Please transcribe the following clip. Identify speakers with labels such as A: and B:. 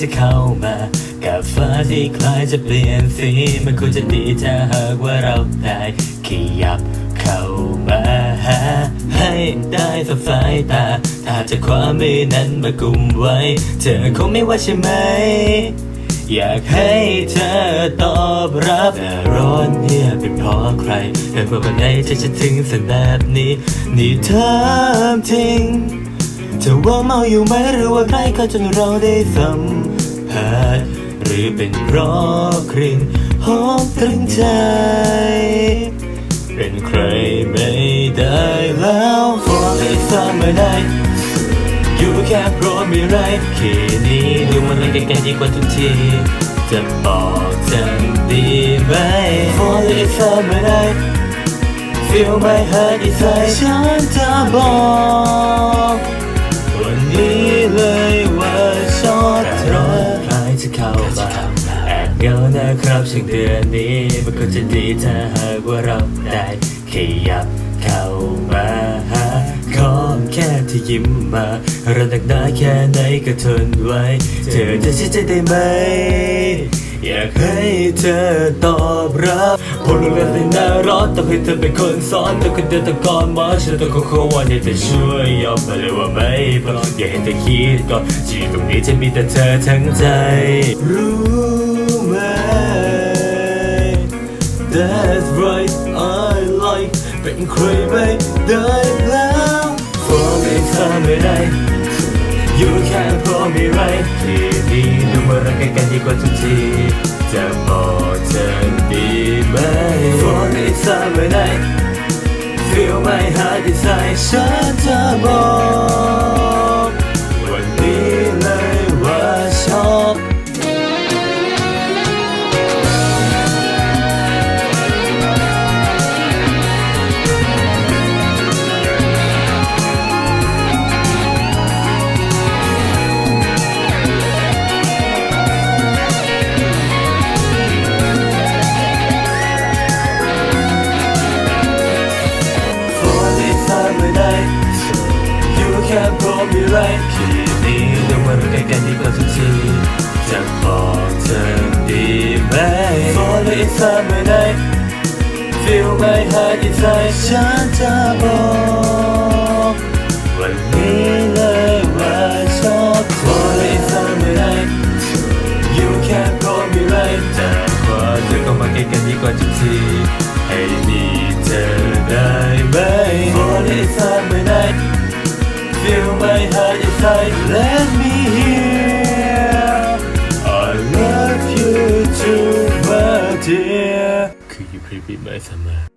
A: จะเข้ามากับฟ้าที่คล้ายจะเปลี่ยนสีมันควรจะดีถ้าหากว่าเราได้ขยับเข้ามาหาให้ได้สบสายตา ถ้าจะความมือนั้นมากุมไว้ เธอคงไม่ว่าใช่ไหม อยากให้เธอตอบรับแต่ร้อนเนี่ยเป็นเพราะใครแต่เมื่อวันไหนจะจะถึงสนแบบนี้ นี่เธอจริง เธอว่าเมาอยู่ไหมหรือว่าใครเขาจนเราได้สัมผัสหรือเป็นเพราะกลิ่นหอมตรึงใจ เป็นใครไม่ได้แล้วพอได้ฟังเมื่อใดอยู่แค่เพราะมีไรแค่นี้ดูมันเลยไกลๆดีกว่าทุกทีจะบอกจะดีไหม For the summer night Feel my heart inside ฉันจะบอก นะครับช่วงเดือนนี้มันก็จะดีถ้าหากว่าเราได้ขยับเข้ามาหาขอแค่ที่ยิ้มมาเราหนักหนาแค่ไหนก็ทนไว้ เธอจะเชื่อใจได้ไหม อยากให้เธอตอบรับพอรู้แล้วในหน้าร้อนต้องให้เธอเป็นคนสอนต้องคนเดินตะกอนมาฉันต้องขอขอวันให้เธอช่วยยอมไปเลยว่าไม่พออย่าให้เธอคิดก่อนที่ตรงนี้จะมีแต่เธอทั้งใจ รู้ไหม That's right I like เป็นใครไม่ได้แล้ว For me เธอไม่ได้ อยู่แค่เพราะมีไรที่ดีดูมื่อรักกันดีกว่าทุกทีจะบอกเธอดีไหม For the summer night Feel my heart inside ฉันจะบอก กันดีกว่าทุกทีจะบอกเธอดีไหม For this summer night Feel my heart inside ฉันจะบอกวันนี้เลยว่าชอบ For this summer night You can call me right แต่ขอเธอก็มาใกล้กันดีกว่าทุกทีให้มีเธอได้ไหม For this summer night Feel my heart inside Let me ริวิมายสมา